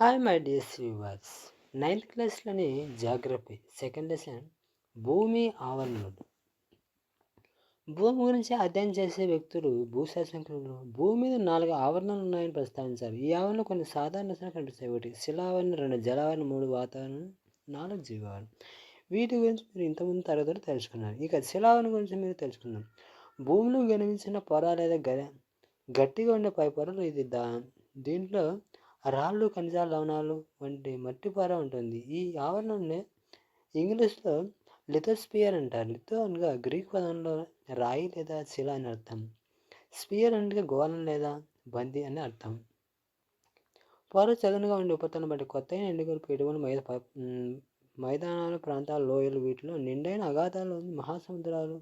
Hi my dear viewers ninth క్లాస్లోని geography second lesson భూమి ఆవరణలు. భూమి గురించి అధ్యయనం చేసే వ్యక్తులు భూశాస్త్రజ్ఞులు భూమి మీద నాలుగు ఆవరణలు ఉన్నాయని ప్రస్తావించారు. ఈ ఆవరణలు కొన్ని సాధారణ లక్షణాలు కనిపిస్తాయి. ఒకటి శిలావరణ రెండు జలావరణ మూడు వాతావరణం నాలుగు జీవావరణ వీటి గురించి మీరు ఇంతకుముందు తరగతులు తెలుసుకున్నారు. ఇక శిలావరణ గురించి మీరు తెలుసుకున్నాం భూమిలో గణించిన పొర లేదా గ గట్టిగా ఉండే పై పొరలు ఇది. దా దీంట్లో రాళ్ళు ఖనిజాల లవణాలు వంటి మట్టి పొర ఉంటుంది. ఈ ఆవరణని ఇంగ్లీష్లో లిథోస్పియర్ అంటారు. లిథో అనగా గ్రీక్ పదంలో రాయి లేదా శిల అని అర్థం. స్పియర్ అంటే గోళం లేదా బంతి అని అర్థం. పొర చదునుగా ఉండే ఉపరితలం బట్టి కొత్త ఎండుగులు పెట్టుబడి మైద మైదానాలు ప్రాంతాలు లోయలు వీటిలో నిండైన అగాధాలు మహాసముద్రాలు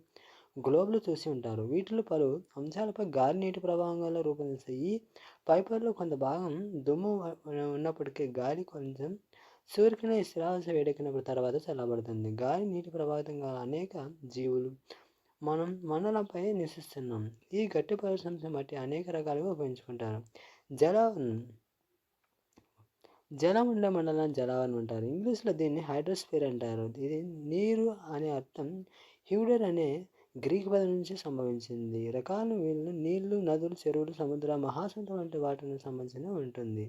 గ్లోబ్లు చూసి ఉంటారు. వీటిలో పలు అంశాలపై గాలి నీటి ప్రభావంగా రూపొందిస్తాయి ఈ పైపర్లో కొంత భాగం దుమ్ము ఉన్నప్పటికీ గాలి కొంచెం సూర్యుని స్థిరాశ వేడెక్కినప్పుడు తర్వాత చల్లబడుతుంది. గాలి నీటి ప్రభావితంగా అనేక జీవులు మనం మండలంపై నివసిస్తున్నాం. ఈ గట్టి పరిశ్రమ బట్టి అనేక రకాలుగా ఉపయోగించుకుంటారు. జల జలం ఉండే మండలాన్ని అంటారు. ఇంగ్లీష్లో దీన్ని హైడ్రోస్ఫియర్ అంటారు. ఇది నీరు అనే అర్థం హ్యూడర్ అనే గ్రీక్ పదం నుంచి సంభవించింది. రకాలు వీళ్ళు నీళ్ళు నదులు చెరువులు సముద్ర మహాసముద్రం వంటి వాటిని సంబంధించిన ఉంటుంది.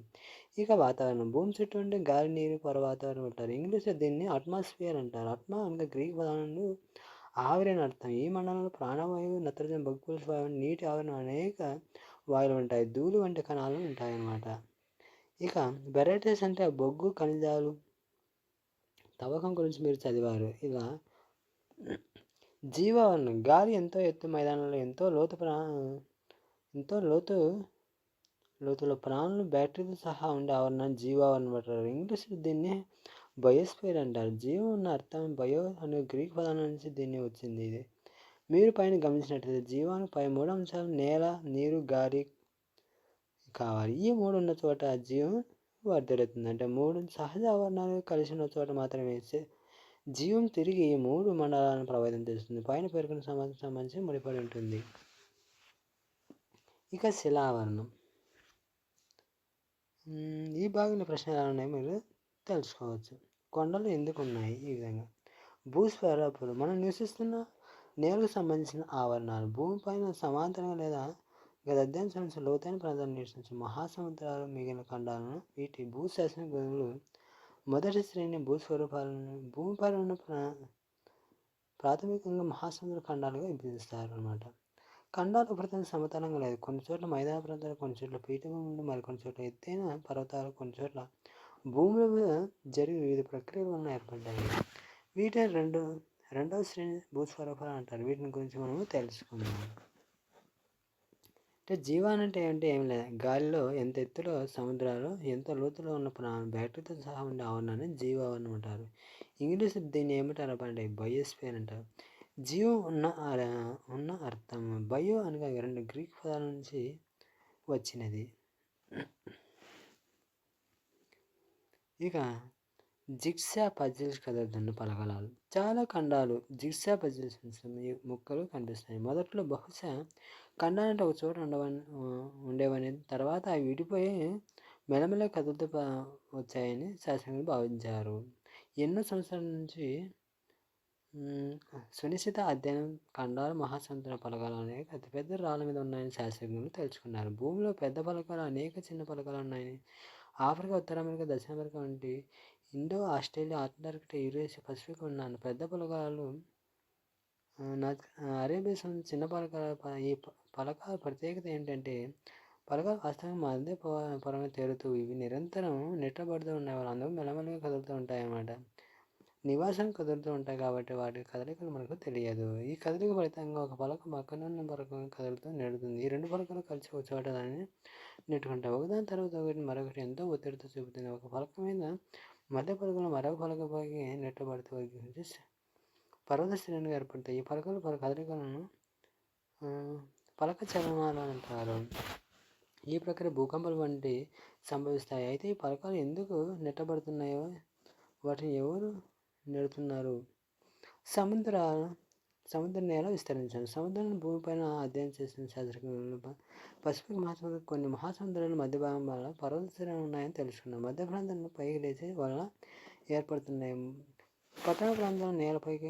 ఇక వాతావరణం. భూమి చుట్టూ ఉండే గాలి నీరు పొర వాతావరణం అంటారు. ఇంగ్లీష్లో దీన్ని అట్మాస్ఫియర్ అంటారు. అట్మా అనగా గ్రీక్ పదాలను ఆవిరి అర్థం. ఈ మండలంలో ప్రాణవాయువు నత్రజని బొగ్గుల వాయువు నీటి ఆవిరణ అనేక వాయువులు ఉంటాయి. ధూళి వంటి కణాలు ఉంటాయి అన్నమాట ఇక వెరైటీస్ అంటే బొగ్గు ఖనిజాలు తవ్వకం గురించి మీరు చదివారు. ఇలా జీవావరణం గాలి ఎంతో ఎత్తు మైదానంలో ఎంతో లోతు ప్రా ఎంతో లోతు లోతులో ప్రాణులు బ్యాటరీతో సహా ఉండే ఆవరణాన్ని జీవావరణం అంటారు ఇంగ్లీష్లో దీన్ని బయోస్ఫియర్ అంటారు. జీవం ఉన్న అర్థం బయో అనే గ్రీక్ పదాల నుంచి దీన్ని వచ్చింది ఇది. మీరు పైన గమనించినట్లయితే జీవానికి పై మూడు అంశాలు నేల నీరు గాలి కావాలి. ఈ మూడు ఉన్న చోట జీవం వర్ధిల్లుతుంది. అంటే మూడు సహజ ఆవరణాలు కలిసి ఉన్న చోట మాత్రమే. జీవం తిరిగి మూడు మండలాలను ప్రభావితం చేస్తుంది. పైన పేర్కొన్న సమాజం సంబంధించి ముడిపడి ఉంటుంది. ఇక శిలావరణం. ఈ భాగంలో ప్రశ్నలు ఎలా ఉన్నాయి మీరు తెలుసుకోవచ్చు. కొండలు ఎందుకు ఉన్నాయి? ఈ విధంగా. భూస్వరూపులు. మనం నివసిస్తున్న నేలకు సంబంధించిన ఆవరణాలు. భూమిపైన సమాంతరంగా లేదా గత అధ్యయనం లోతైన ప్రాంతాలను నివసించే మహాసముద్రాలు మిగిలిన ఖండాలను వీటి భూశాసన గురువులు మొదటి శ్రేణి భూస్వరూపాలను భూమిపై ఉన్న ప్రాథమికంగా మహాసముద్ర ఖండాలుగా విభజిస్తారు అనమాట ఖండాలు ఉపరితలం సమతలంగా లేదు. కొన్ని చోట్ల మైదాన ప్రాంతాలు కొన్ని చోట్ల పీఠభూములు మరి కొన్ని చోట్ల ఎత్తైన పర్వతాలు కొన్ని చోట్ల భూముల మీద జరిగే వివిధ ప్రక్రియల వలన ఏర్పడ్డాయి. వీటిని రెండు రెండవ శ్రేణి భూస్వరూపాలు అంటారు. వీటిని గురించి మనము తెలుసుకుందాం. అంటే జీవాన్ అంటే ఏమంటే ఏం లేదు. గాలిలో ఎంత ఎత్తులో సముద్రాలు ఎంత లోతులో ఉన్న బ్యాటరీతో సహా ఉండే ఆవరణాన్ని జీవావరణం అంటారు. ఇంగ్లీష్ దీన్ని ఏమంటారు? అంటే బయోస్ఫియర్ అంటారు. జీవం ఉన్న ఉన్న అర్థం. బయో అనగా రెండు గ్రీక్ పదాల నుంచి వచ్చినది. ఇక జిక్సా పజిల్స్ కదలదండు పలకలాలు. చాలా ఖండాలు జిక్సా పజిల్స్ ముక్కలు కనిపిస్తాయి మొదట్లో బహుశా ఖండాలంటే ఒక చోట ఉండవని ఉండేవని తర్వాత అవి విడిపోయి మెలమెల కదులుతూ వచ్చాయని శాస్త్రజ్ఞులు భావించారు. ఎన్నో సంవత్సరాల నుంచి సునిశ్చిత అధ్యయనం ఖండాలు మహాసముద్ర పలకాలు అనేక అతిపెద్ద రాళ్ళ మీద ఉన్నాయని శాస్త్రజ్ఞులు తెలుసుకున్నారు. భూమిలో పెద్ద పలకాలు అనేక చిన్న పలకాలు ఉన్నాయని ఆఫ్రికా ఉత్తర అమెరికా దక్షిణ అమెరికా వంటి Indo Australia Antarctica Eurasia Pacific ఉన్న పెద్ద పలకాలు అరేబియా చిన్న పలకాల ఈ పలకాల ప్రత్యేకత ఏంటంటే పలక వాస్తవంగా మధ్య పొరమే తేలుతూ ఇవి నిరంతరం నెట్టబడుతూ ఉండేవాళ్ళు అందరూ మెల్లమెల్లగా కదులుతూ ఉంటాయి అన్నమాట. నివాసం కదులుతూ ఉంటాయి కాబట్టి వాటి కదలికలు మనకు తెలియదు. ఈ కదలిక ఫలితంగా ఒక పలక పక్కనున్న పలక కదులుతూ నెడుతుంది. ఈ రెండు పలకలు కలిసి ఒక చోట దాన్ని నెట్టుకుంటాయి. ఒకదాని తర్వాత ఒకటి మరొకటి ఎంతో ఒత్తిడితో చూపుతుంది. ఒక పలక మీద మధ్య పలకలు మరొక పలకపైకి నెట్టబడుతూ పర్వత శ్రేణులు ఏర్పడతాయి. ఈ పలకలు పలు కదలికలను పలక చలనాలు అంటారు. ఈ ప్రక్రియ భూకంపాలు వంటి సంభవిస్తాయి. అయితే ఈ పలకాలు ఎందుకు నెట్టబడుతున్నాయో వాటిని ఎవరు నెడుతున్నారు? సముద్ర సముద్ర నేల విస్తరించారు. సముద్రం భూమిపైన అధ్యయనం చేసిన శాస్త్రజ్ఞులు పసిఫిక్ మహాసముద్రం కొన్ని మహాసముద్రాల మధ్య భాగం వల్ల పర్వతశ్రేణులు ఉన్నాయని తెలుసుకున్నారు. మధ్య ప్రాంతంలో పైకి లేచి వల్ల ఏర్పడుతున్నాయి. పట్టణ ప్రాంతంలో నేలపైకి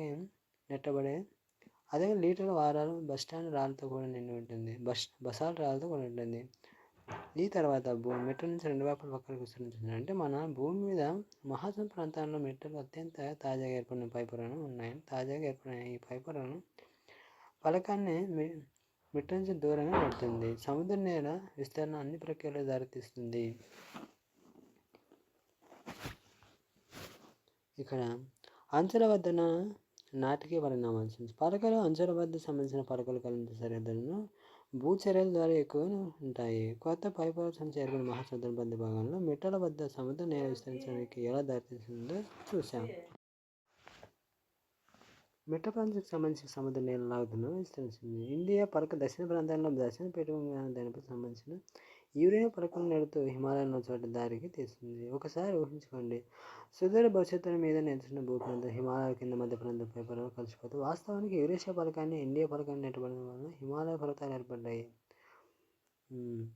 నెట్టబడే అదే లీటర్ల వారాలు బస్ స్టాండ్ రాళ్ళతో కూడా నిండి ఉంటుంది. బస్ బసాల రాళ్ళతో కూడా ఉంటుంది. ఈ తర్వాత భూమి మెట్ట నుంచి రెండు వైపుల పక్కలకు విస్తరించింది. అంటే మన భూమి మీద మహాసముద్ర ప్రాంతాల్లో మెట్టలు అత్యంత తాజాగా ఏర్పడిన పైపురాలు ఉన్నాయి. తాజాగా ఏర్పడిన ఈ పైపురాలు పలకాన్ని మి- మిట్ట నుంచి దూరంగా నెడుతుంది. సముద్ర నేల విస్తరణ అన్ని ప్రక్రియలు దారితీస్తుంది. ఇక్కడ అంచుల వద్దన నాటికీ పరిణామాలు పలకలు అంచుల వద్ద సంబంధించిన పలకలు కలిగిన సరిహద్దులను భూచర్యల ద్వారా ఎక్కువ ఉంటాయి. కొత్త పైపొర చేరుకున్న మహాసముద్రం బంది భాగంలో మిట్టల వద్ద సముద్ర నేల విస్తరించడానికి ఎలా దారితీస్తుందో చూశాం. మిట్ట ప్రాంతానికి సంబంధించిన సముద్ర నేల లాగుతున్న విస్తరించింది ఇండియా పరక దక్షిణ ప్రాంతాల్లో దక్షిణ పెట్టుకున్న దానిపై సంబంధించిన యూరేనియా పలకలు నెడుతూ హిమాలయాల చోట దారికి తీస్తుంది. ఒకసారి ఊహించుకోండి. సుదూర భవిష్యత్తు మీద నిలిచిన భూప్రాంతం హిమాలయ కింద మధ్య ప్రాంతం పైపొరలు కలిసిపోతూ వాస్తవానికి యూరేషియా పథకాన్ని ఇండియా పథకాన్ని నెట్టబడడం వలన హిమాలయ పర్వతాలు ఏర్పడ్డాయి. ఉమ్.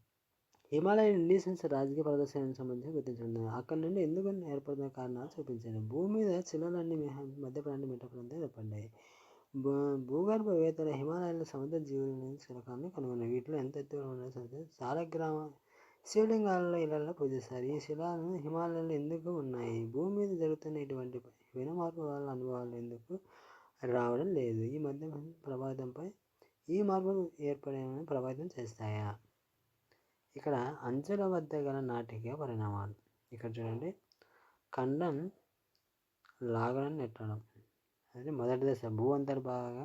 హిమాలయన్ ఇండియన్స్ రాజకీయ ప్రదర్శనకు సంబంధించి గుర్తించబడింది అక్కడ నుండి ఎందుకు ఏర్పడిన కారణాలు చూపించారు భూమి మీద శిలలన్నీ మధ్య ప్రాంతం మిట్ట ప్రాంతం ఏర్పడ్డాయి. భూగర్భ వేతల హిమాలయాల సముద్ర జీవులను శిలకాలను కనుగొన్నాయి. వీటిలో ఎంత ఎత్తుగా ఉన్న సాలగ్రామ శివలింగాలలో ఇళ్ళలో పూజిస్తారు. ఈ శిలాలను హిమాలయాలు ఎందుకు ఉన్నాయి? భూమి మీద జరుగుతున్న ఇటువంటి వినమార్పు వల్ల అనుభవాలు ఎందుకు రావడం లేదు? ఈ మధ్య ప్రభావితంపై ఈ మార్పులు ఏర్పడేమని ప్రభావితం చేస్తాయా? ఇక్కడ అంచుల వద్ద గల నాటిక పరిణామాలు. ఇక్కడ చూడండి. ఖండం లాగడం నెట్టడం. అది మొదటి దశ భూ అంతర్భాగ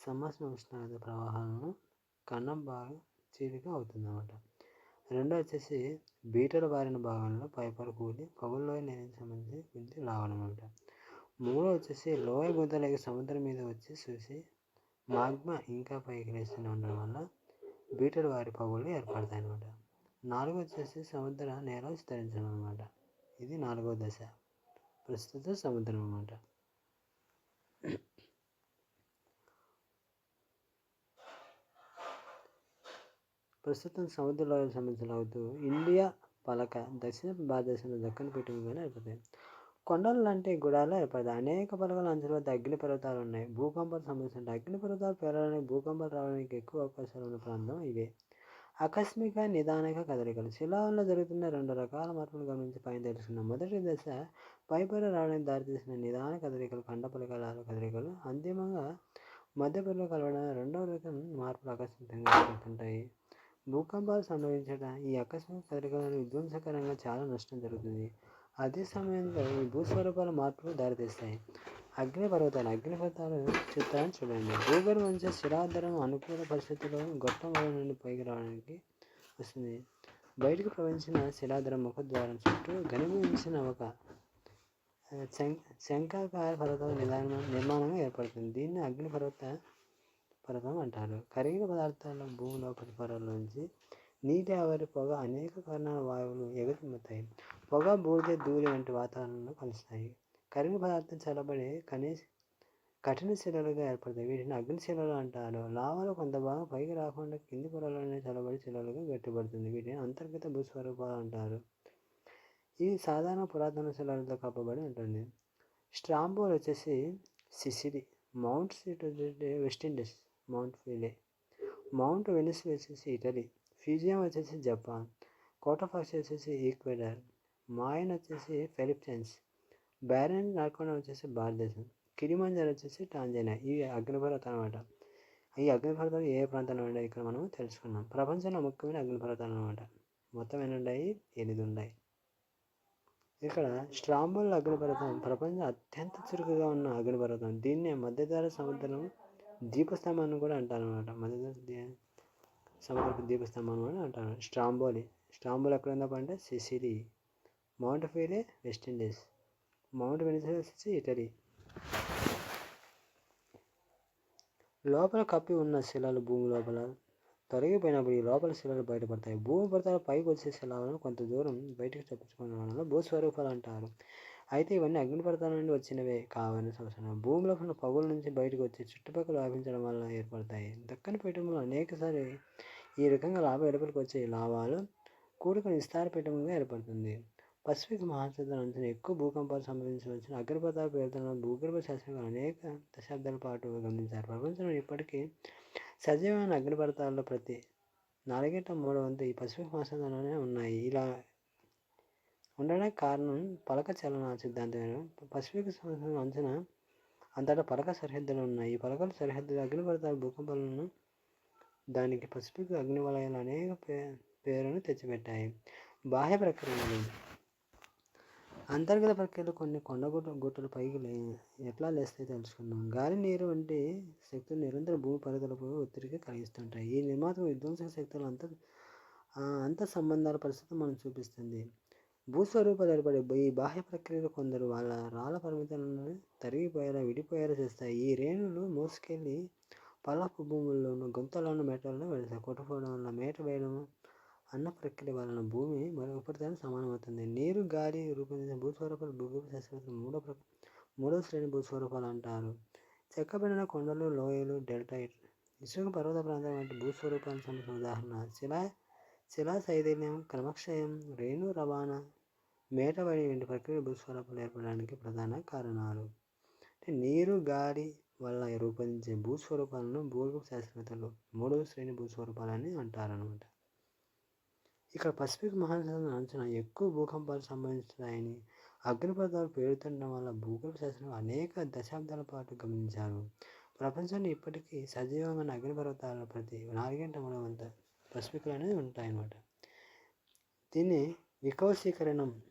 సమస్య ఉష్ణోగ్రత ప్రవాహాలను కన్నం బాగా చీలిక అవుతుందన్నమాట. రెండో వచ్చేసి బీటల బారిన భాగంలో పైపర్ కూలి పగుల్లోయ నేలకు సంబంధించి గుంతి లాగడం అనమాట మూడో వచ్చేసి లోయ గుంతలకి సముద్రం మీద వచ్చి చూసి మాగ్మా ఇంకా పైకి లేస్తూనే ఉండడం వల్ల బీటల వారి పగుళ్ళు ఏర్పడతాయి అన్నమాట నాలుగో వచ్చేసి సముద్ర నేల విస్తరించడం అనమాట ఇది నాలుగో దశ. ప్రస్తుత సముద్రం అనమాట ప్రస్తుతం సముద్ర లోయలకు సంబంధించిన అవుతూ ఇండియా పలక దక్షిణ భారతదేశంలో దక్కన పీఠభూమిలో ఏర్పడతాయి కొండలు లాంటి గుడాలు ఏర్పడతాయి. అనేక పలకల అంచుల అగ్ని పర్వతాలు ఉన్నాయి. భూకంపాలు సంబంధించిన అగ్ని పర్వతాలు పేరడానికి భూకంపాలు రావడానికి ఎక్కువ అవకాశాలు ఉన్న ప్రాంతం ఇవే. ఆకస్మిక నిదానక కదలికలు. శిలావరణలో జరుగుతున్న రెండు రకాల మార్పులు గమనించి పైన తెలుసుకున్న మొదటి దశ పైపొర రావడానికి దారితీసిన నిదాన కదలికలు కండ పలకల కదలికలు. అంతిమంగా మధ్య కలవడం రెండవ రకం మార్పులు ఆకస్మికంగా జరుగుతుంటాయి భూకంపాలు సంభవించడం ఈ ఆకస్మిక కదలికలను విధ్వంసకరంగా చాలా నష్టం జరుగుతుంది. అదే సమయంలో ఈ భూస్వరూపాల మార్పులు దారితీస్తాయి. అగ్నిపర్వతాలు అగ్నిపర్వతాలు చిత్రాన్ని చూడండి. భూగర్భం నుంచి శిలాధారం అనుకూల పరిస్థితుల్లో గొట్టం నుండి పైకి రావడానికి వస్తుంది. బయటకు ప్రవహించిన శిలాధారం ముఖద్వారం చుట్టూ ఘనీభవించిన ఒక శం శంఖాకార పర్వతం నిదానం నిర్మాణంగా ఏర్పడుతుంది. దీన్ని అగ్నిపర్వత పర్వతం అంటారు. కరిగిన పదార్థాల భూమి లోపలి పొరలోంచి నీటి ఆవిరి పొగ అనేక కారణాల వాయువులు ఎగురుతాయి పొగ బూడిద ధూళి వంటి వాతావరణంలో కలుస్తాయి. కరిగిన పదార్థం చల్లబడి కనీస కఠిన శిలలుగా ఏర్పడతాయి. వీటిని అగ్నిశిలలు అంటారు. లావాలో కొంత భాగం పైకి రాకుండా కింది పొరలోనే చల్లబడి శిలలుగా గట్టిపడుతుంది. వీటిని అంతర్గత భూస్వరూపాలు అంటారు. ఇది సాధారణ పురాతన శిలలతో కప్పబడి ఉంటుంది. స్ట్రాంబోల్ వచ్చేసి Sicily mount city West Indies mount Pelee mount Vesuvius వచ్చేసి ఇటలీ ఫ్యూజియం వచ్చేసి జపాన్ కోటఫాక్స్ వచ్చేసి ఈక్వెడార్ మాయన్ వచ్చేసి ఫిలిప్పైన్స్ బ్యారన్ నార్కోనా వచ్చేసి భారతదేశం కిరిమంజర్ వచ్చేసి టాంజానియా ఇవి అగ్నిపర్వతాలు అనమాట ఈ అగ్నిపర్వతాలు ఏ ప్రాంతంలో ఉన్నాయి? ఇక్కడ మనం తెలుసుకున్నాం ప్రపంచంలో ముఖ్యమైన అగ్నిపర్వతాలు అనమాట మొత్తం ఎన్ని ఉన్నాయి ఎనిమిది ఉన్నాయి. ఇక్కడ స్ట్రాంబోల్ అగ్నిపర్వతం. ప్రపంచం అత్యంత చురుకుగా ఉన్న అగ్నిపర్వతం. దీన్నే మధ్యధర సముద్రం దీపస్తంభాన్ని కూడా అంటారు అనమాట మధ్య దీ- సముద్రపు దీపస్తంభం అని అంటారు. స్ట్రాంబోలి. స్ట్రాంబోల్ ఎక్కడ ఉందప్ప Sicily. Mount Pelee West Indies. Mount Vesuvius వచ్చేసి ఇటలీ. లోపల కప్పి ఉన్న శిలలు భూమి లోపల తొలగిపోయినప్పుడు ఈ లోపల శిలలు బయటపడతాయి. భూమి పడతాల పైకి వచ్చే శిలాలను కొంత దూరం బయటకు తప్పించుకోవడం వలన భూస్వరూపాలు అంటారు. అయితే ఇవన్నీ అగ్నిపర్వతాల నుండి వచ్చినవే కావని సంవత్సరం భూమిలో ఉన్న పగుల నుంచి బయటకు వచ్చి చుట్టుపక్కల లాభించడం వల్ల ఏర్పడతాయి. దక్కని పీఠంలో అనేకసారి ఈ రకంగా లాభ వెలుపలికి వచ్చే లాభాలు కూడుకుని విస్తార పీఠంగా ఏర్పడుతుంది. పసిఫిక్ మహాసముద్రం అంచనా ఎక్కువ భూకంపాలు సంభవించవచ్చిన. అగ్రపథాల పేరుతో భూగర్భ శాస్త్రంగా అనేక దశాబ్దాల పాటు గమనించారు. ప్రపంచంలో ఇప్పటికీ సజీవమైన అగ్నిపర్వతాల్లో ప్రతి నాలుగేట మూడు వంతు ఈ పసిఫిక్ మహాసముద్రంలోనే ఉన్నాయి. ఇలా ఉండడానికి కారణం పలక చలన సిద్ధాంతమైన. పసిఫిక్ సముద్రం అంచనా అంతటా పలక సరిహద్దులు ఉన్నాయి. ఈ పలకల సరిహద్దులు అగ్నిపర్వతాల భూకంపాలను దానికి పసిఫిక్ అగ్నివలయాలు అనేక పే పేరును తెచ్చిపెట్టాయి. బాహ్య ప్రక్రియలు. అంతర్గత ప్రక్రియలు కొన్ని కొండగుట్ట గుట్టలు పైకి లే ఎట్లా లేస్తాయి తెలుసుకుందాం. గాలి నీరు వంటి శక్తులు నిరంతర భూమి పరిధులకు ఒత్తిడికి కలిగిస్తుంటాయి. ఈ నిర్మాత విధ్వంసక శక్తులు అంత అంత సంబంధాల పరిస్థితి మనం చూపిస్తుంది. భూస్వరూపాలు ఏర్పడే ఈ బాహ్య ప్రక్రియలు కొందరు వాళ్ళ రాళ్ళ పరిమితులను తరిగిపోయేలా విడిపోయేలా చేస్తాయి. ఈ రేణులు మోసుకెళ్ళి పల్లపు భూముల్లోనూ గుంతలను మేటలను వెళ్తాయి కొట్టుకోవడం వల్ల మేట వేయడం అన్న ప్రక్రియ వలన భూమి మరి ఉపరితలం సమానమవుతుంది. నీరు గాలి రూపొందించిన భూస్వరూపాలు భూగర్భ శాస్త్రవేత్తలు మూడో ప్ర మూడో శ్రేణి భూస్వరూపాలు అంటారు. చెక్కబడిన కొండలు లోయలు డెల్టైట్ ఇసుక పర్వత ప్రాంతం వంటి భూస్వరూపాలకు సంబంధించిన ఉదాహరణ శిలా శిలా శైథిల్యం క్రమక్షయం రేణు రవాణా మేటబడి వంటి ప్రక్రియ భూస్వరూపాలు ఏర్పడడానికి ప్రధాన కారణాలు. అంటే నీరు గాలి వల్ల రూపొందించే భూస్వరూపాలను భూగర్భ శాస్త్రవేత్తలు మూడవ శ్రేణి భూస్వరూపాలని అంటారనమాట ఇక్కడ పసిఫిక్ మహాసముద్రం అంచనా ఎక్కువ భూకంపాలు సంభవించాయని అగ్నిపర్వతాలు పేరుతుండడం వల్ల భూగర్భ శాస్త్రం అనేక దశాబ్దాల పాటు గమనించారు. ప్రపంచాన్ని ఇప్పటికీ సజీవమైన అగ్నిపర్వతాల ప్రతి నాలుగంట మూడవంత పసిఫిక్లు అనేవి ఉంటాయన్నమాట. దీన్ని వికవశీకరణం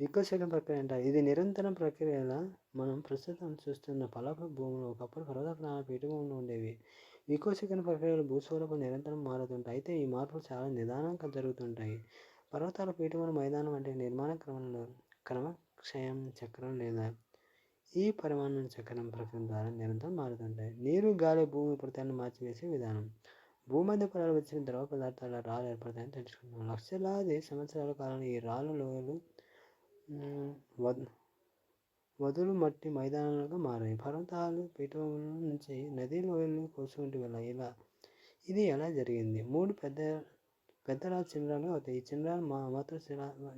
వికౌశీకరణ ప్రక్రియ అంటారు ఇది నిరంతరం ప్రక్రియలా మనం ప్రస్తుతం చూస్తున్న పలప భూములు ఒకప్పుడు పర్వత పీఠభూములు ఉండేవి. వికోశీకరణ ప్రక్రియలు భూస్వరూపం నిరంతరం మారుతుంటాయి. అయితే ఈ మార్పులు చాలా నిదానంగా జరుగుతుంటాయి. పర్వతాల పీఠముల మైదానం అంటే నిర్మాణ క్రమంలో క్రమక్షయం చక్రం లేదా ఈ పరిమాణం చక్రం ప్రక్రియ ద్వారా నిరంతరం మారుతుంటాయి. నీరు గాలి భూమి ఉపరితలను మార్చివేసే విధానం. భూమధ్య పొలాలు వచ్చిన ద్రవ పదార్థాల రాళ్ళు ఏర్పడతాయని తెలుసుకుంటాం లక్షలాది సంవత్సరాల కాలంలో ఈ రాళ్ళు లోయలు వదులు మట్టి మైదానాలుగా మారాయి. పర్వతాలు పీఠముల నుంచి నదీ వెళ్ళి కోసుకుంటూ వెళ్ళాయి. ఇలా ఇది ఎలా జరిగింది? మూడు పెద్ద పెద్ద రాజు చిన్నరాలు అవుతాయి. ఈ చిన్నరాలు మా మాత్రం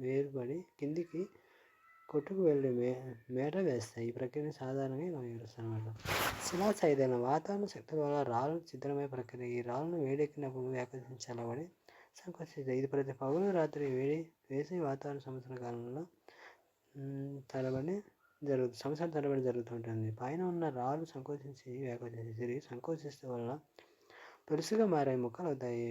వేరుపడి కిందికి కొట్టుకు వెళ్ళి మే మేట వేస్తాయి. ఈ ప్రక్రియను సాధారణంగా ఇలా వివరిస్తాను అనమాట శిలా సైదైన వాతావరణ శక్తుల వల్ల రాళ్ళు చిత్రమయ్యే ప్రక్రియ. ఈ రాళ్ళను వేడెక్కినప్పుడు వ్యాకరించబడి సంకోచిస్తాయి ఇది ప్రతి పగులు రాత్రి వేడి వేసే వాతావరణ సంవత్సర కాలంలో తరబడి జరుగుతుంది సంవత్సరాల తరబడి జరుగుతుంటుంది. పైన ఉన్న రాళ్ళు సంకోచించి వ్యాకోచించి తిరిగి సంకోచిస్తే వల్ల పెరుసుగా మారే ముక్కలు అవుతాయి.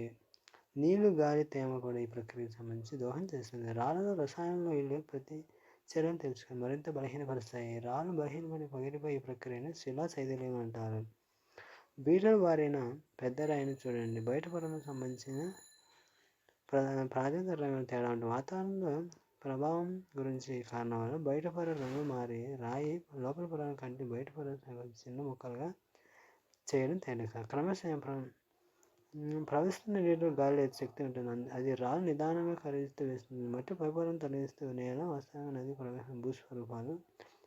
నీళ్ళు గాలి తేమ కూడా ఈ ప్రక్రియకు సంబంధించి దోహం చేస్తుంది. రాళ్ళలో రసాయనంలో ఇల్లు ప్రతి చర్యను తెలుసుకొని మరింత బలహీనపరుస్తాయి. రాళ్ళు బలహీనపడి పగిలిపోయి ఈ ప్రక్రియను శిలా శైథిల్యం అంటారు. బీటలు వారిన పెద్ద రాయిని చూడండి. బయట పొరలకు సంబంధించిన ప్రాధాన్యత తేడా ఉంటుంది వాతావరణంలో ప్రభావం గురించి కారణం వల్ల బయట పొర రంగు మారి రాయి లోపల పొర కంటే బయట పొర చిన్న ముక్కలుగా చేయడం తేలిక. క్రమశः ప్రవహిస్తున్న నీటిలో గాలి శక్తి ఉంటుంది. అది రాళ్ళు నిదానంగా కరిగిస్తూ వేస్తుంది. మట్టి పైపొరను తొలగిస్తూ నేల వాస్తవంగా నది ప్రవేశం భూస్వరూపాలు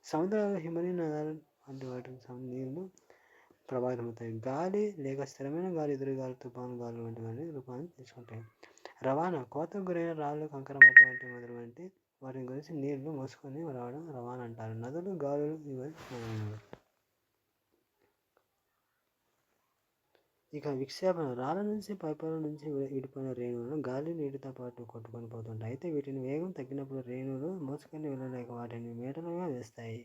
సముద్రాలు హిమనీ నదాలు వంటి వాటికి నీళ్ళు ప్రభావితమవుతాయి. గాలి లేక స్థిరమైన గాలి ఎదురుగాలి తుఫాను గాలి వంటి రూపాన్ని తీసుకుంటాయి. రవాణా కోతకు గురైన రాళ్ళు కంకర మట్టి వంటి మొదలు వంటి వాటి గురించి నీళ్ళు మోసుకొని రావడం రవాణా అంటారు. నదులు గాలులు ఇవి ఇక విక్షేపణ. రాళ్ళ నుంచి పైపల నుంచి విడిపోయిన రేణువులు గాలి నీటితో పాటు కొట్టుకొని పోతుంటాయి. అయితే వీటిని వేగం తగ్గినప్పుడు రేణువులు మోసుకొని వెళ్ళలేక వాటిని మేటలుగా వేస్తాయి.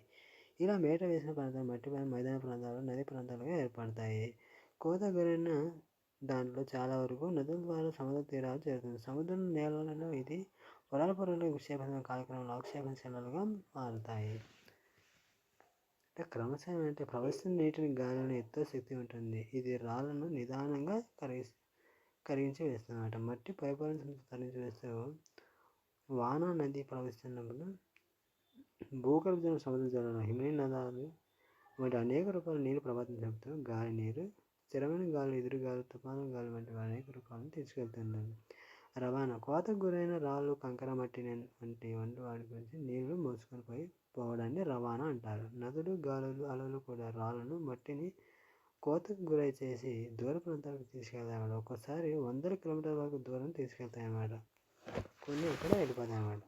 ఇలా మేట వేసిన ప్రాంతాలు మట్టి మైదాన ప్రాంతాలు నది ప్రాంతాలుగా ఏర్పడతాయి. కోత గురైన దాంట్లో చాలా వరకు నదుల ద్వారా సముద్ర తీరాలు చేరుతుంది. సముద్రం నేలలలో ఇది పొలాల పొరలో విక్షేపణ కార్యక్రమంలో అవక్షేపణ శిలలుగా మారుతాయి. అంటే క్రమశః అంటే ప్రవహిస్తున్న నీటిని గాలిలో ఎంతో శక్తి ఉంటుంది. ఇది రాళ్ళను నిదానంగా కరిగి కరిగించి వేస్తుంది అన్నమాట మట్టి పైపాలను తరించి వేస్తే వాన నది ప్రవహిస్తున్నప్పుడు భూగర్భ జలం సముద్ర జలాలు హిమనీ నదాలు వంటి అనేక రూపాల నీరు ప్రభావితం చెబుతూ గాలి నీరు స్థిరమైన గాలి ఎదురుగాలు తుఫాను గాలి వంటి అనేక రూపాలను తీసుకెళ్తున్నాను రవాణా కోతకు గురైన రాళ్ళు కంకర మట్టి వంటి వంటి వాటి గురించి నీళ్ళు మోసుకొని పోయి పోవడాన్ని రవాణా అంటారు. నదులు గాలులు అలలు కూడా రాళ్ళను మట్టిని కోతకు గురై చేసి దూర ప్రాంతాలకు తీసుకెళ్తాయన్నమాట. ఒక్కోసారి వందల కిలోమీటర్ల వరకు దూరం తీసుకెళ్తాయి అన్నమాట కొన్ని ఇక్కడ వెళ్ళిపోతాయన్నమాట.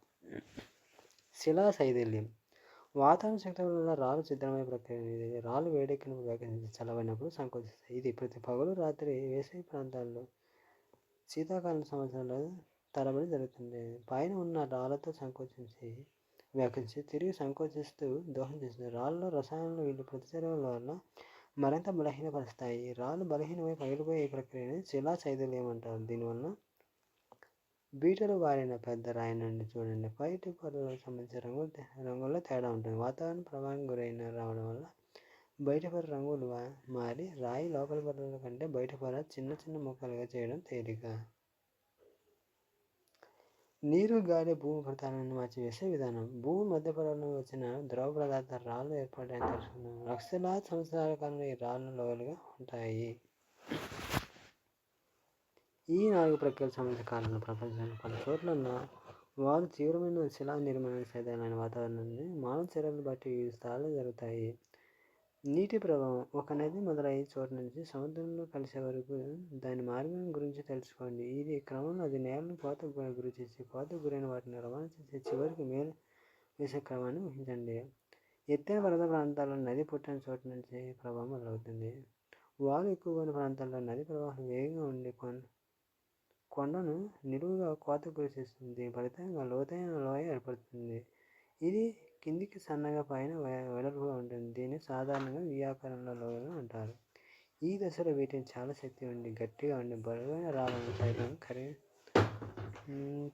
శిలా శైథిల్యం వాతావరణ శక్తి వల్ల రాళ్ళు సిద్ధమయ్యే ప్రక్రియ రాళ్ళు వేడెక్కినప్పుడు వేగంగా చల్లబడినప్పుడు సంకోచిస్తాయి. ఇది ప్రతి పగలు రాత్రి వేసవి ప్రాంతాల్లో శీతాకాలం సంవత్సరంలో తరబడి జరుగుతుంది. పైన ఉన్న రాళ్ళతో సంకోచించి వ్యాపించి తిరిగి సంకోచిస్తూ దోహం చేస్తుంది. రాళ్ళలో రసాయనాలు వీళ్ళు ప్రతిచర్యల వల్ల మరింత బలహీనపరుస్తాయి. రాళ్ళు బలహీనమై పగిలిపోయే ఈ ప్రక్రియని శిలా శైథిల్యం అంటారు దీనివల్ల బీటలు వారిన పెద్ద రాయి నుండి చూడండి. పైటి పొరలో సంబంధించిన రంగు రంగుల్లో తేడా ఉంటుంది. వాతావరణ ప్రభావం గురైన రావడం వల్ల బయట పొర రంగులు మారి రాయి లోపల పొరల కంటే బయట పొర చిన్న చిన్న ముక్కలుగా చేయడం తేలిక. నీరు గాలి భూమి ఉపరితలాన్ని మార్చివేసే విధానం. భూమి మధ్య పొరలో వచ్చిన ద్రవ పదార్థ రాళ్ళు ఏర్పడ్డాయని తెలుసుకున్నాం లక్షలాది సంవత్సరాల కాలంలో ఈ రాళ్ళు లోయలుగా ఉంటాయి. ఈ నాలుగు ప్రక్రియలకు సంబంధించిన కారణాలు ప్రపంచంలో పలు చోట్ల ఉన్న వారు తీవ్రమైన శిలా నిర్మాణ సైతాలైన వాతావరణాన్ని మానవ చర్యలను బట్టి వివిధ స్థాయిలో జరుగుతాయి. నీటి ప్రభావం ఒక నది మొదలయ్యే చోటు నుంచి సముద్రంలో కలిసే వరకు దాని మార్గం గురించి తెలుసుకోండి. ఇది క్రమంలో అది నేలను కోత గురి చేసి కోత గురైన వాటిని రవాణా చేసి చివరికి మేలు వేసే క్రమాన్ని ఊహించండి. ఎత్తైన పర్వత ప్రాంతాల్లో నది పుట్టిన చోటు నుంచి ప్రభావం మొదలవుతుంది. వారు ఎక్కువ ఉన్న ప్రాంతాల్లో నది ప్రవాహం వేగంగా ఉండి కొండను నిలువుగా కోత కురిసేస్తుంది దీని ఫలితంగా లోతైన లోయ ఏర్పడుతుంది. ఇది కిందికి సన్నగా పైన వెడల్పుగా ఉంటుంది. దీన్ని సాధారణంగా ఈ లోయలు అంటారు. ఈ దశలో వీటిని చాలా శక్తి ఉండి గట్టిగా ఉండి బరువైన రాళ్ళను సైతం కరి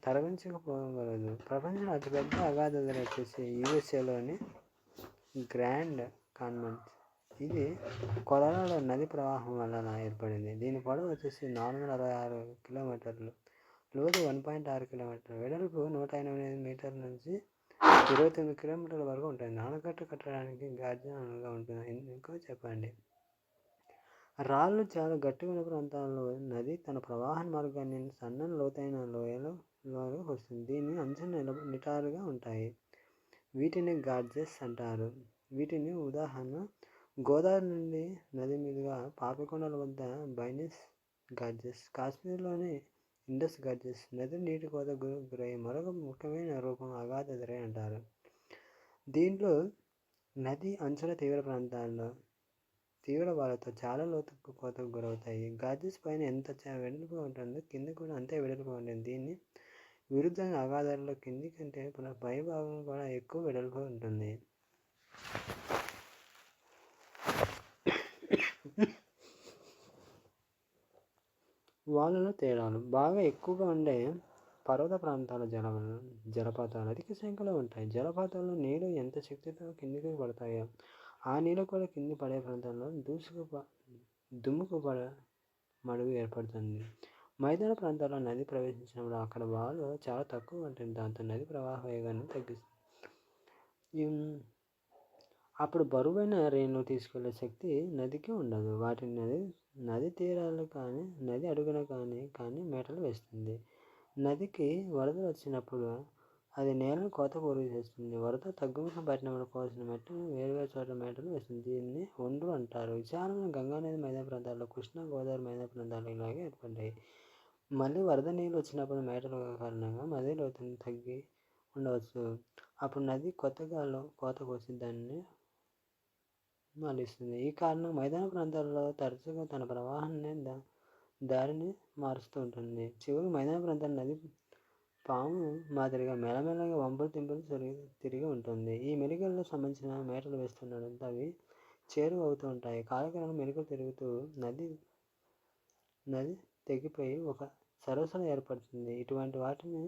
తరలించకపోగలదు ప్రపంచంలో అతిపెద్ద అగాధ వచ్చేసి యూఎస్ఏలోని గ్రాండ్ కాన్వెంట్ ఇది కొలరాడో నది ప్రవాహం వలన ఏర్పడింది. దీని పొడవు వచ్చేసి నాలుగు వందల అరవై ఆరు కిలోమీటర్లు. లోతు వన్ పాయింట్ ఆరు కిలోమీటర్లు. వెడల్పు నూట ఎనభై మీటర్ల నుంచి ఇరవై తొమ్మిది కిలోమీటర్ల వరకు ఉంటుంది. నానకట్ట కట్టడానికి గార్జనగా ఉంటుంది. ఇంకో చెప్పండి. రాళ్ళు చాలా గట్టిగా ఉన్న ప్రాంతాల్లో నది తన ప్రవాహ మార్గాన్ని సన్నని లోతైన లోయలో వస్తుంది. దీన్ని అంచనా నిటారుగా ఉంటాయి. వీటిని గాడ్జెస్ అంటారు. వీటిని ఉదాహరణ గోదావరి నుండి నది మీదుగా పాపికొండల వద్ద బైనస్ గార్జెస్ కాశ్మీర్లోని ఇండస్ గార్జెస్ నది నీటి కోత గురయ్యే మరొక ముఖ్యమైన రూపం అగాధ ధర అంటారు. దీంట్లో నది అంచుల తీవ్ర ప్రాంతాల్లో తీవ్ర వాళ్ళతో చాలా లోతు కోతకు గురవుతాయి. గార్జెస్ పైన ఎంత వెడల్పుగా ఉంటుందో కింద కూడా అంతే వెడల్పుగా ఉంటుంది. దీన్ని విరుద్ధంగా అగాధాలలో కింది కంటే పై భాగం కూడా ఎక్కువ వెడల్పు ఉంటుంది. వాళ్ళలో తేడాలు బాగా ఎక్కువగా ఉండే పర్వత ప్రాంతాల జల జలపాతాలు అధిక సంఖ్యలో ఉంటాయి. జలపాతాల్లో నీళ్ళు ఎంత శక్తితో కిందికి పడతాయో ఆ నీళ్ళు కూడా కింది పడే ప్రాంతాల్లో దూసుకు దుమ్ముకు పడ మడుగు ఏర్పడుతుంది. మైదాన ప్రాంతాల్లో నది ప్రవేశించినప్పుడు అక్కడ వాళ్ళు చాలా తక్కువ ఉంటుంది. దాంతో నది ప్రవాహ వేగాన్ని తగ్గిస్తుంది అప్పుడు బరువైన రేణులు తీసుకెళ్ళే శక్తి నదికి ఉండదు. వాటిని నది నది తీరాలు కానీ నది అడుగున కానీ కానీ మేటలు వేస్తుంది. నదికి వరదలు వచ్చినప్పుడు అది నేలను కోత పూర్తి చేస్తుంది. వరద తగ్గుముఖం పట్టినప్పుడు కోసిన మెట్టను వేరువేరు చోట్ల మేటలు వేస్తుంది. దీన్ని ఒండ్రు అంటారు. విశాలమైన గంగా నది మైదాన ప్రాంతాల్లో కృష్ణా గోదావరి మైదాన ప్రాంతాలు ఇలాగే ఏర్పడ్డాయి. మళ్ళీ వరద నీళ్ళు వచ్చినప్పుడు మేటల కారణంగా నది తగ్గి ఉండవచ్చు. అప్పుడు నది కొత్తగా కోత కోసి దాన్ని మళ్ళిస్తుంది ఈ కారణం మైదాన ప్రాంతాల్లో తరచుగా తన ప్రవాహాన్ని దారిని మారుస్తూ ఉంటుంది. చివరి మైదాన ప్రాంతాల నది పాము మాదిరిగా మెల్లమెల్లగా వంపులు తింపులు తిరిగి తిరిగి ఉంటుంది. ఈ మెలికలకు సంబంధించిన మేటలు వేస్తుండడంతో అవి చేరువ అవుతూ ఉంటాయి. కాలక్రమంలో మెలికలు తిరుగుతూ నది నది తెగిపోయి ఒక సరస్సును ఏర్పడుతుంది ఇటువంటి వాటిని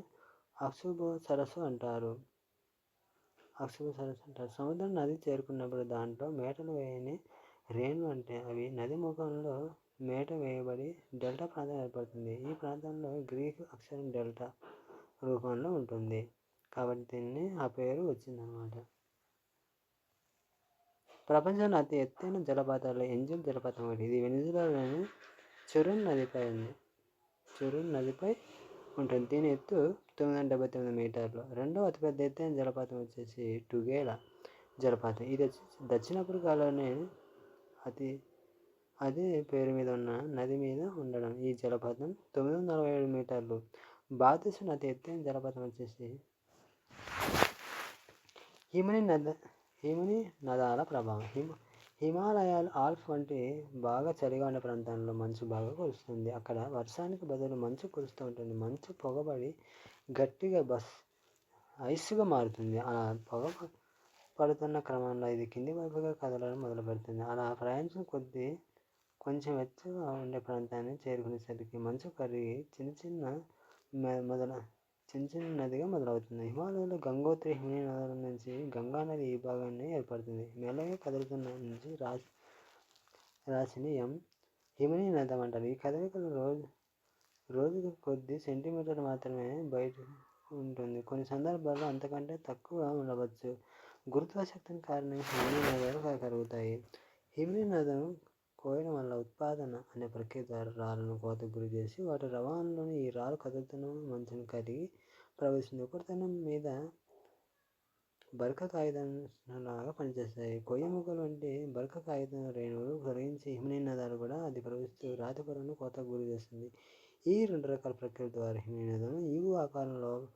అశుభ సరస్సు అంటారు. అక్షర సరస్సు అంటారు సముద్రం నది చేరుకున్నప్పుడు దాంట్లో మేటలు వేయని రేణు అంటే అవి నది ముఖంలో మేట వేయబడి డెల్టా ప్రాంతం ఏర్పడుతుంది. ఈ ప్రాంతంలో గ్రీకు అక్షరం డెల్టా రూపంలో ఉంటుంది. కాబట్టి దీన్ని ఆ పేరు వచ్చిందనమాట ప్రపంచంలో అతి ఎత్తైన జలపాతాల్లో ఎంజిల్ జలపాతం ఒకటి. ఇది వెనిజులాలోని చురున్ నదిపై ఉంది. చురున్ నదిపై ఉంటుంది. దీని ఎత్తు తొమ్మిది వందల డెబ్బై తొమ్మిది మీటర్లు. రెండవ అతిపెద్ద ఎత్తైన జలపాతం వచ్చేసి టుగేలా జలపాతం. ఇది వచ్చేసి దక్షిణ ఆఫ్రికాలోనే అతి అదే పేరు మీద ఉన్న నది మీద ఉండడం ఈ జలపాతం. తొమ్మిది వందల నలభై ఏడు మీటర్లు. భారతదేశం అతి ఎత్తైన జలపాతం వచ్చేసి హిమని నద హిమని నదాల ప్రభావం. హిమ హిమాలయాలు ఆల్ఫ్ వంటి బాగా చలిగా ఉండే ప్రాంతాల్లో మంచు బాగా కురుస్తుంది. అక్కడ వర్షానికి బదులు మంచు కురుస్తూ ఉంటుంది. మంచు పొగబడి గట్టిగా బస్ ఐస్గా మారుతుంది. అలా పొగ పడుతున్న క్రమంలో ఇది కింది వైపుగా కదలడం మొదలు పెడుతుంది అలా ప్రయాణించిన కొద్దీ కొంచెం వెచ్చగా ఉండే ప్రాంతాన్ని చేరుకునేసరికి మంచు కరిగి చిన్న చిన్న మొదల చిన్న చిన్న నదిగా మొదలవుతుంది. హిమాలయంలో గంగోత్రి హిమనీ నదుల నుంచి గంగా నది ఈ భాగాన్ని ఏర్పడుతుంది. మెల్లగా కదులుతున్న నుంచి రాసి రాసిని ఎం హిమనీ నదం అంటారు. ఈ కదలికలు రోజు రోజుకు కొద్ది సెంటీమీటర్ మాత్రమే బయట ఉంటుంది. కొన్ని సందర్భాల్లో అంతకంటే తక్కువ ఉండవచ్చు. గురుత్వాశక్తిని కారణంగా హిమనీ నదాలు కలుగుతాయి. హిమనీ నదం కోయడం వల్ల ఉత్పాదన అనే ప్రక్రియ ద్వారా రాళ్ళను కోతకు గురి చేసి వాటి రవాణాలోని ఈ రాళ్ళు కదులుతున్న మంచును కలిగి ప్రవేశించింది ఒకరితనం మీద బరక కాగితంలాగా పనిచేస్తాయి. కొయ్య ముక్కలు వంటి బరక కాగితం రేణువులు కరిగించి హిమనీ నదాలు కూడా అది ప్రవహిస్తూ రాతి పొరను కోతకు గురి చేస్తుంది. ఈ రెండు రకాల ప్రక్రియల ద్వారా హిమనీ ఈగు ఆకారంలో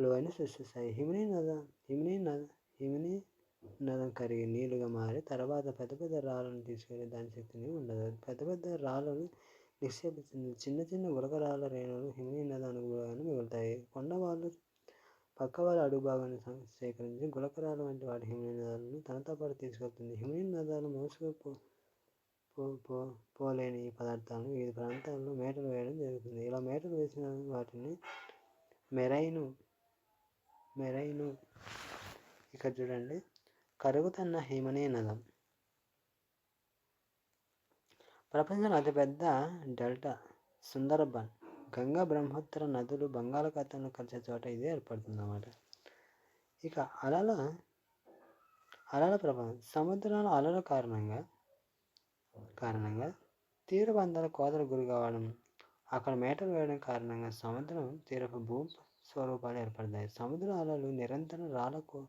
లోయను సృష్టిస్తాయి. హిమనీ నద హిమనీ నద హిమనీ నదం కరిగి నీళ్ళుగా మారి తర్వాత పెద్ద పెద్ద రాళ్ళను తీసుకెళ్ళి దాని శక్తిని ఉండదు. పెద్ద పెద్ద రాళ్ళను నిక్షేపిస్తుంది చిన్న చిన్న ఉరకరాల రేణులు హిమనీ నది అనుగుణంగా మిగులుతాయి. కొండవాళ్ళు పక్క వాళ్ళ అడుగు భాగాన్ని సేకరించి గులకరాలు వంటి వాటి హిమనీ నదాలను తనతో పాటు తీసుకెళ్తుంది. హిమనీ నదాలు మోసుకు పో పోలేని ఈ పదార్థాలను వివిధ ప్రాంతాల్లో మేటలు వేయడం జరుగుతుంది. ఇలా మేటలు వేసిన వాటిని మెరైను మెరైను ఇక్కడ చూడండి. కరుగుతున్న హిమనీ నదం. ప్రపంచంలో అతిపెద్ద డెల్టా సుందరబన్. గంగా బ్రహ్మోత్తర నదులు బంగాళాఖాతంలో కలిసే చోట ఇది ఏర్పడుతుందన్నమాట. ఇక అలల అలల ప్రభావం సముద్రాల అలల కారణంగా కారణంగా తీరబంధాల కోతలు గురి కావడం అక్కడ మేటలు వేయడం కారణంగా సముద్రం తీరపు భూ స్వరూపాలు ఏర్పడతాయి. సముద్ర అలలు నిరంతరం రాళ్ళకు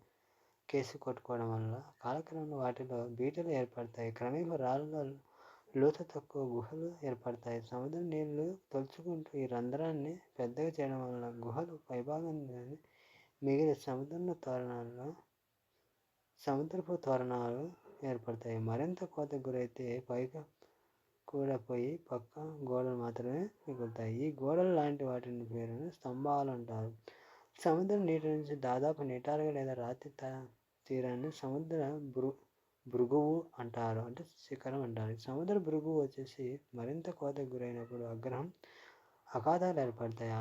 కేసు కొట్టుకోవడం వల్ల కాలక్రమంలో వాటిలో బీటలు ఏర్పడతాయి. క్రమేపీ రాళ్ళలో లోతు తక్కువ గుహలు ఏర్పడతాయి. సముద్ర నీళ్ళు తొలుచుకుంటూ ఈ రంధ్రాన్ని పెద్దగా చేయడం వల్ల గుహలు పైభాగాన్ని మిగిలిన సముద్రంలో తోరణాల్లో సముద్రపు తోరణాలు ఏర్పడతాయి. మరింత కోతకు గురైతే పైగా కూడా పోయి పక్క గోడలు మాత్రమే మిగులుతాయి. ఈ గోడలు లాంటి వాటిని పేరును స్తంభాలు అంటారు. సముద్రం నీటి నుంచి దాదాపు నిటారుగా లేదా రాతి తీరాన్ని సముద్ర భృ భృగువు అంటారు. అంటే శిఖరం అంటారు. సముద్ర భృగువు వచ్చేసి మరింత కోతకు గురైనప్పుడు అగ్రహం అఖాతాలు ఏర్పడతాయి?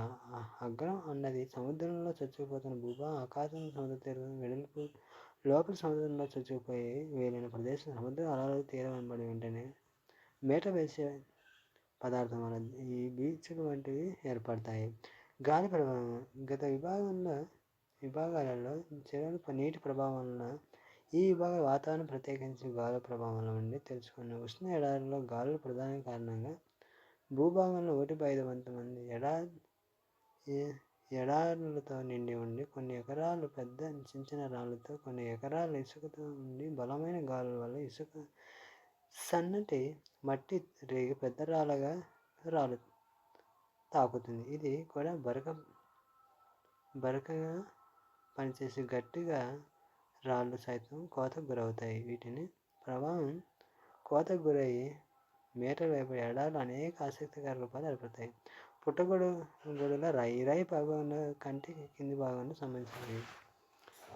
అగ్రం అన్నది సముద్రంలో చచ్చిపోతున్న భూభా ఆకాశం సముద్ర తీరం వెడల్పు లోపల సముద్రంలో చచ్చిపోయి వేలైన ప్రదేశం సముద్ర అలలు తీరం వెంబడి వెంటనే మేట వేసే పదార్థం వల్ల ఈ బీచ్లు వంటివి ఏర్పడతాయి. గాలి ప్రభావం గత విభాగంలో విభాగాలలో చెరువుల నీటి ప్రభావం వలన ఈ విభాగ వాతావరణం ప్రత్యేకించి గాలి ప్రభావం నుండి తెలుసుకున్న ఉష్ణ ఎడారిలో గాలులు ప్రధాన కారణంగా భూభాగంలో ఒకటి ఐదు వంద మంది ఎడా ఎడారులతో నిండి ఉండి కొన్ని ఎకరాలు పెద్ద చిన్న రాళ్ళతో కొన్ని ఎకరాలు ఇసుకతో ఉండి బలమైన గాలుల వల్ల ఇసుక సన్నటి మట్టి రేగి పెద్ద రాళ్ళగా రాలు తాకుతుంది. ఇది కూడా బరక బరకగా పనిచేసి గట్టిగా రాళ్ళు సైతం కోతకు గురవుతాయి. వీటిని ప్రభావం కోతకు గురయ్యి మీటర్ వైపు ఎడాలు అనేక ఆసక్తికర రూపాలు ఏర్పడతాయి. పుట్టగొడు గొడుల రాయి రాయి భాగంలో కంటి కింది భాగంలో సంబంధించినవి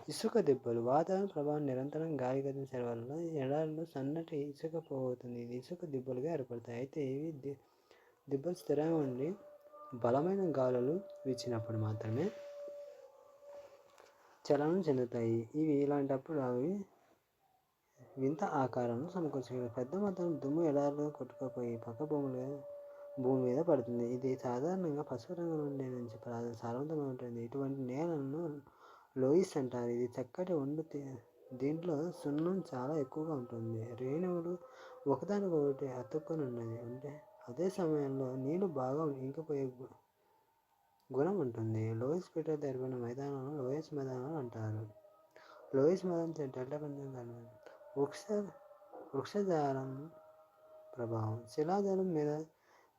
ఇసుక దెబ్బలు వాతావరణ ప్రభావం నిరంతరం గాలి గదించడం వల్ల ఎడారిలో సన్నటి ఇసుక పోతుంది ఇది ఇసుక దిబ్బలుగా ఏర్పడతాయి. అయితే ఇవి దిబ్బలు స్థిరంగా ఉండి బలమైన గాలులు వీచినప్పుడు మాత్రమే చలనం చెందుతాయి. ఇవి ఇలాంటప్పుడు అవి వింత ఆకారంలో సమకూర్చగలవు. పెద్ద మొత్తం దుమ్ము ఎడారిలో కొట్టుకుపోయి పక్క భూములు భూమి మీద పడుతుంది. ఇది సాధారణంగా పసుపు రంగు నుండి నుంచి సారవంతంగా ఉంటుంది. ఇటువంటి నేలను లోయిస్ అంటారు. ఇది చక్కటి వండు దీంట్లో సున్నం చాలా ఎక్కువగా ఉంటుంది. రేణువులు ఒకదానికొకటి అతుక్కొని ఉన్నది. అంటే అదే సమయంలో నీళ్ళు బాగా ఇంకిపోయే గుణం ఉంటుంది. లోయస్ పీటర్ జరిపిన మైదానం లోయస్ మైదానం అంటారు. లోయస్ మైదానం డెల్టా వృక్ష వృక్షజాలం ప్రభావం. శిలాజలం మీద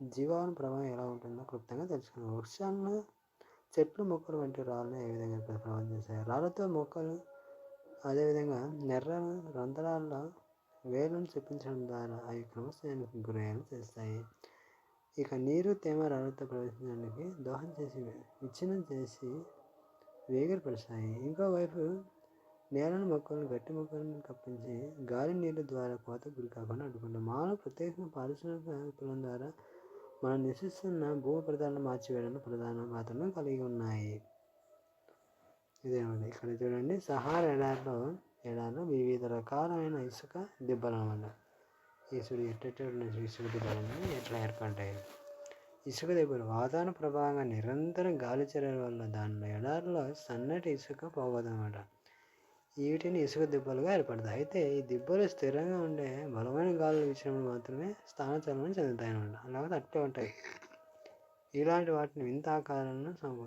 జీవావరణ ప్రభావం ఎలా ఉంటుందో క్లుప్తంగా తెలుసుకుందాం. వృక్షాలను చెట్లు మొక్కలు వంటి రాళ్ళు ఏ విధంగా ప్రభావం చేస్తాయి? రాళ్ళతో మొక్కలు అదేవిధంగా నెర్ర రంధ్రాల వేలను చెప్పించడం ద్వారా అవి క్రమస్థానానికి గురయ్యేలా చేస్తాయి. ఇక నీరు తేమ రాళ్ళతో ప్రవేశించడానికి దోహం చేసి విచ్ఛిన్నం చేసి వేగిరపరుస్తాయి ఇంకోవైపు నేలను మొక్కలను గట్టి మొక్కలను కప్పించి గాలి నీళ్ళ ద్వారా కోత గురి కాకుండా అడ్డుకుంటాం మానవ ప్రత్యేకంగా పారిశ్రామికం ద్వారా మనం నివసిస్తున్న భూ ప్రధాన మార్చివేయడంలో ప్రధాన పాత్రను కలిగి ఉన్నాయి. ఇదేమండి ఇక్కడ చూడండి. సహార ఎడారిలో ఎడారిలో వివిధ రకాలైన ఇసుక దిబ్బలు అన్నమాట ఇసుక ఎట్టెట్టు ఇసుక దిబ్బలు ఎట్లా ఏర్పడ్డాయి? ఇసుక దిబ్బలు వాతావరణ ప్రభావంగా నిరంతరం గాలి చర్యల వల్ల దానిలో ఎడారిలో సన్నటి ఇసుక పోగొదన్నమాట వీటిని ఇసుక దిబ్బలుగా ఏర్పడతాయి. అయితే ఈ దిబ్బలు స్థిరంగా ఉండే బలమైన గాలులు విషయంలో మాత్రమే స్థానచలనం చెందుతాయి అన్నమాట అలాగే అట్టే ఉంటాయి. ఇలాంటి వాటిని వింత ఆకారాలను